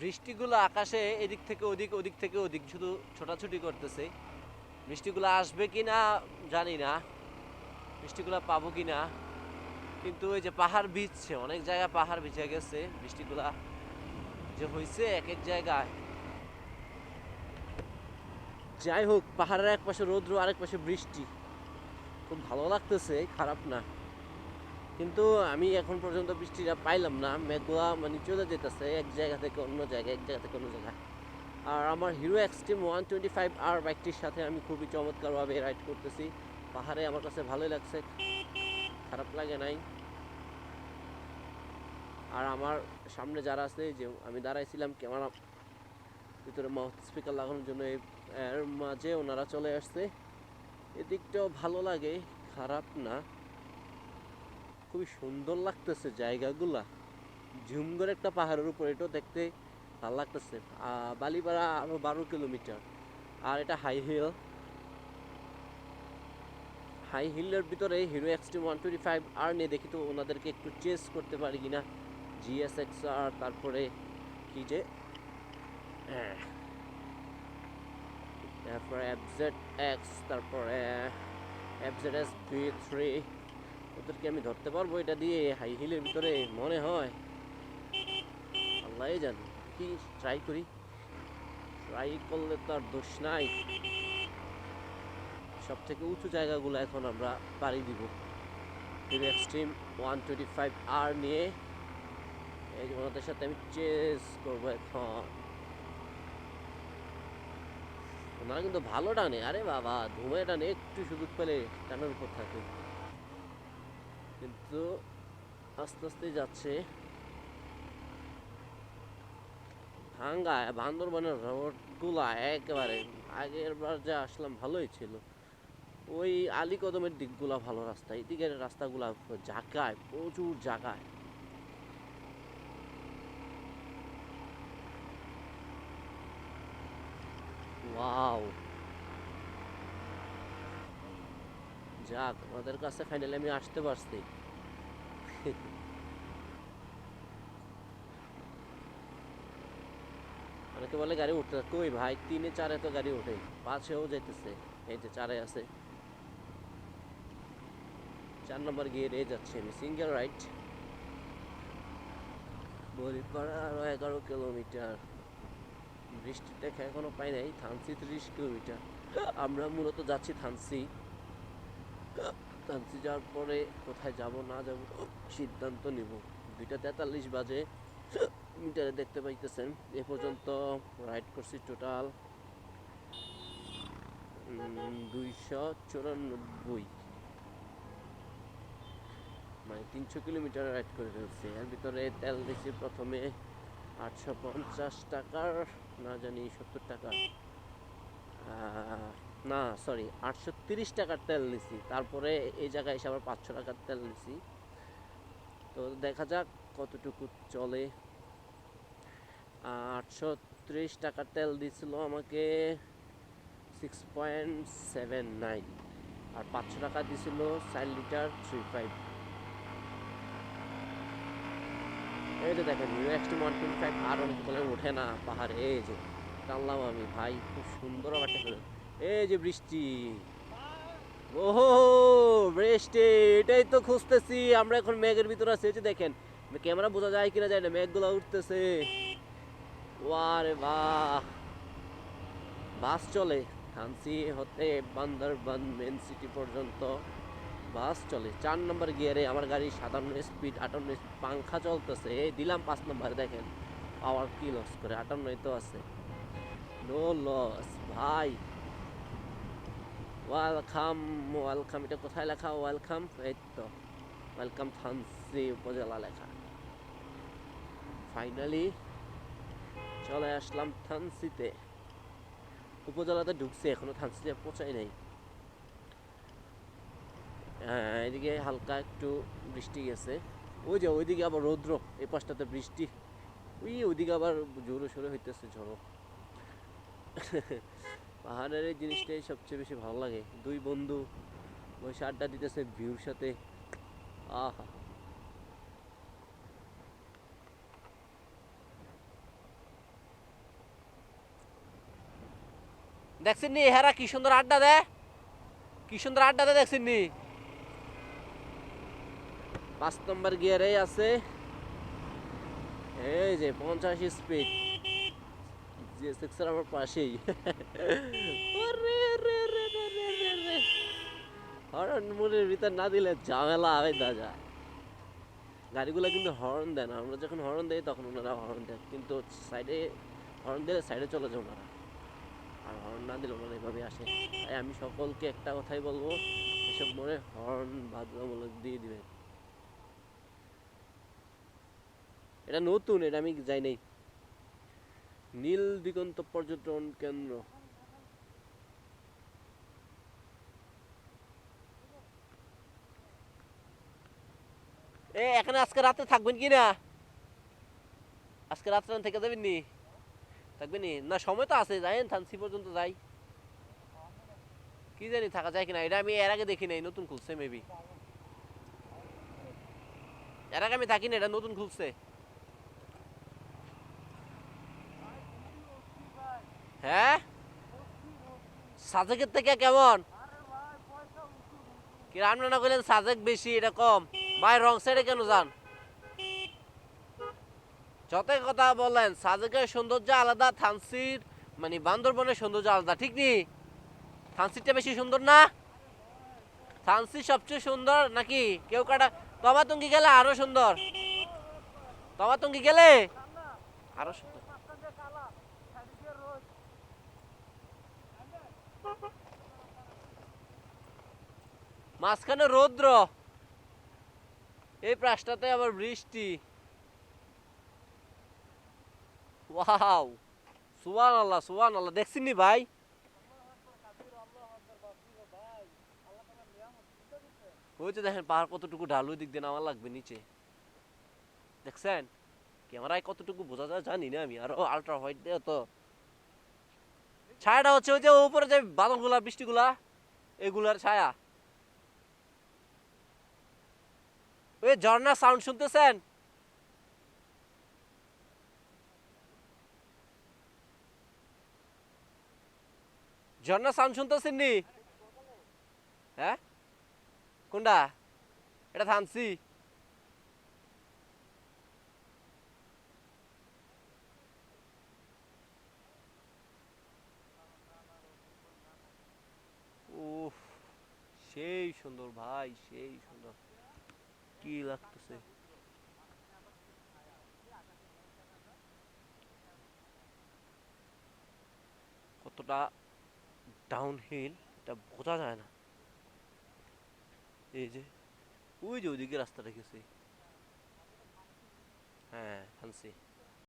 বৃষ্টিগুলো আকাশে এদিক থেকে ওদিক ওদিক থেকে ওদিক, শুধু ছোটাছুটি করতেছে। বৃষ্টিগুলো আসবে কি না, জানি না। বৃষ্টিগুলো পাবো কি না। কিন্তু ওই যে পাহাড় ভিজছে, অনেক জায়গায় পাহাড় ভিজে গেছে, বৃষ্টিগুলা যে হয়েছে এক এক জায়গায়। যাই হোক, পাহাড়ের এক পাশে রৌদ্র, আরেক পাশে বৃষ্টি। খুব ভালো লাগতেছে, খারাপ না। কিন্তু আমি এখন পর্যন্ত বৃষ্টিটা পাইলাম না। মেঘলা মানে চলে যেতেছে এক জায়গা থেকে অন্য জায়গায়, এক জায়গা থেকে অন্য জায়গায়। আর আমার Hero Xtreme one twenty five R বাইকটির সাথে আমি খুবই চমৎকারভাবে রাইড করতেছি। পাহাড়ে আমার কাছে ভালোই লাগছে, খারাপ লাগে নাই। আর আমার সামনে যারা আছে, যে আমি দাঁড়াইছিলাম ক্যামেরা ভিতরে মাউথ স্পিকার লাগানোর জন্য এর মাঝে ওনারা চলে আসছে। এদিকটাও ভালো লাগে, খারাপ না। খুবই সুন্দর লাগতেছে জায়গাগুলা। ঝুমগড় একটা পাহাড়ের উপর এটাও দেখতে ভালো লাগতেছে। বালিপাড়া আরও বারো কিলোমিটার। আর এটা হাই হিল হাই হিলের ভিতরে Hero Xtreme one twenty five R নিয়ে দেখি তো ওনাদেরকে একটু চেস করতে পারি কিনা। জিএসএক্স আর তারপরে কি যে? আহ, তারপরে এফজেড এক্স তারপরে এফজেড এস বি থ্রি ওদেরকে আমি ধরতে পারব, এটা দিয়ে হাই হিলের ভিতরে মনে হয়। আল্লাহ জান, কি ট্রাই করি? ট্রাই করলে তো আর দোষ নাই। সব থেকে উঁচু জায়গাগুলো এখন আমরা পাড়ি দিব। Xtreme one twenty five R নিয়ে। এই ওনাদের সাথে আমি চেস করব এখন। ওনারা কিন্তু ভালো টানে, আরে বাবা, ধুমে টানে, একটু সুযোগ পেলে টানের উপর থাকে। কিন্তু আস্তে আস্তে যাচ্ছে। ভাঙ্গা, বান্দরবানের রোডগুলা একেবারে আগের বার যা আসলাম ভালোই ছিল। ওই আলী কদমের দিকগুলা ভালো রাস্তা, এদিকের রাস্তাগুলা জাগায়, প্রচুর জাগায়। ওয়াও। যাক আমাদের কাছে ফাইনালি আমি আসতে পারছি। অনেকে বলে গাড়ি উঠতে কই ভাই, তিনে চারে তো গাড়ি ওঠে পাঁচেও যাইতেছে। এই যে চারে আছে। চার নম্বর গিয়ে রে যাচ্ছে। আমি সিঙ্গেল রাইট বরিপাড়া আরও এগারো কিলোমিটার। বৃষ্টির দেখা এখনও পাই নাই। থানসি ত্রিশ কিলোমিটার। আমরা মূলত যাচ্ছি থানসি। থানসি যাওয়ার পরে কোথায় যাব না যাব সিদ্ধান্ত নিব। দুইটা তেতাল্লিশ বাজে। মিটারে দেখতে পাইতেছেন এ পর্যন্ত রাইড করছি টোটাল দুইশো চুরানব্বই। মানে তিনশো কিলোমিটার রাইড করে ফেলছি। এর ভিতরে তেল দিয়েছি প্রথমে আটশো পঞ্চাশ টাকার না জানি সত্তর টাকা আহ, না সরি আটশো তিরিশ টাকার তেল নিছি। তারপরে এই জায়গায় এসে আবার পাঁচশো টাকার তেল নিছি। তো দেখা যাক কতটুকু চলে। আটশো ত্রিশ টাকার তেল দিছিল আমাকে সিক্স পয়েন্ট সেভেন নাইন আর পাঁচশো টাকা দিছিল চার লিটার থ্রি ফাইভ। এই যে দেখেন new XT one twenty R অনেক ওঠে না পাহাড়ে, এই যে। টানলাম আমি, ভাই, খুব সুন্দর আবারটা করে এই যে বৃষ্টি। ওহো বৃষ্টি এটাই তো খুঁজতেছি। আমরা এখন মেঘের ভিতরে আছি। এই যে দেখেন ক্যামেরা বোঝা যায় কিনা যায় না মেঘগুলো উঠতেছে। ওয়ারে বাহ। বাস চলে। থানসি হতে বান্দরবান মেন সিটি পর্যন্ত বাস চলে। চার নম্বর গিয়ারে আমার গাড়ি সাতান্ন স্পিড আটান্ন speed, পাংখা চলতেছে। দিলাম পাঁচ নম্বর দেখেন পাওয়ার কি লস করে। আটান্নই তো আছে। নো লস ভাই। ওয়েলকাম ওয়েলকাম, এটা কোথায় লেখা? ওয়েলকাম, এই তো। ওয়েলকাম থানসি উপজেলা লেখা। ফাইনালি চলে আসলাম থানসিতে উপজেলাতে ঢুকছে, এখনও থানসিতে পৌঁছাই নাই। হ্যাঁ এদিকে হালকা একটু বৃষ্টি গেছে। ওই যে ওইদিকে আবার রৌদ্র, এই পাশটাতে বৃষ্টি। ওই ওইদিকে আবার জোরে সোরে হইতেছে ঝড়ো। পাহাড়ের এই জিনিসটাই সবচেয়ে বেশি ভালো লাগে। দুই বন্ধু বসে আড্ডা দিতেছে ভিউর সাথে। আহা। দেখছেন নি হেরা কি সুন্দর আড্ডা দেয়? কি সুন্দর আড্ডা দেয় দেখছেন নি পাঁচ নম্বর গিয়ারে আছে। এই যে পঞ্চাশ স্পিড যে সিক্সার আমার পাশেই। ওরে রে রে রে রে রে রে। হর্ন মুড়ের ভিতর না দিলে ঝামেলা হয়ে দা যায় গাড়িগুলো কিন্তু হর্ন দেয় না। আমরা যখন হর্ন দেই তখন ওনারা হর্ন দেয়। কিন্তু সাইডে হর্ন দিলে সাইডে চলে যায় ওনারা। আর হর্ন না দিলে ওনারা এভাবে আসে তাই আমি সকলকে একটা কথাই বলব এসব মনে হর্ন বাধ্যতামূলক দিয়ে দিবেন। এটা নতুন এটা আমি যাই নাই। নীল দিগন্ত পর্যটন কেন্দ্র। এ, এখানে আজকে রাতে থাকবেন কি না? আজকে রাত্রে থেকে যাবেন নি? থাকবেন নি? না, সময় তো আছে, যাই, থানসি পর্যন্ত যাই। কি জানি, থাকা যায় কিনা? এটা আমি এর আগে দেখি নাই, নতুন খুলছে মেবি এর আগে আমি থাকি না এটা নতুন খুলছে। হ্যাঁ? সাজেকের থেকে কেমন? কি রান্না না করলেন সাজেক বেশি, এটা কম। ভাই, রং সাইডে কেন যান? যতই কথা বলেন, সাজেকের সৌন্দর্য আলাদা, থানসির মানে বান্দরবনের সৌন্দর্য আলাদা, ঠিক নি? থানসিরটা বেশি সুন্দর না? থানসি সবচেয়ে সুন্দর নাকি? কেউ কাটা তমাতঙ্গি গেলে আরও সুন্দর। তমাতঙ্গি গেলে আরও সুন্দর। মাঝখানে রৌদ্র। এই পাশটাতে আবার বৃষ্টি। ওয়াও সুবান আল্লাহ সুবান আল্লাহ দেখছিনি ভাই? ওই তো দেখেন, পাহাড় কতটুকু ঢালু দিক দিয়ে নামা লাগবে নিচে। দেখছেন? ক্যামেরায় কতটুকু বোঝা যায় জানি না আমি, আরও আলট্রা হোয়াইট দিয়ে তো। ছায়াটা হচ্ছে ওই যে উপরে যে বাদলগুলা, বৃষ্টিগুলা, এগুলার ছায়া। ওই ঝর্ণা সাউন্ড শুনতেছেন? ঝর্ণা সাউন্ড শুনতেছেন নি হ্যাঁ? কোনটা? এটা থানসি উফ সেই সুন্দর ভাই, সেই সুন্দর। কি লাগতেছে? কতটা ডাউন হিল এটা বোঝা যায় না। এই যে, ওই যে ওইদিকে রাস্তাটা গেছে। হ্যাঁ ফান্সি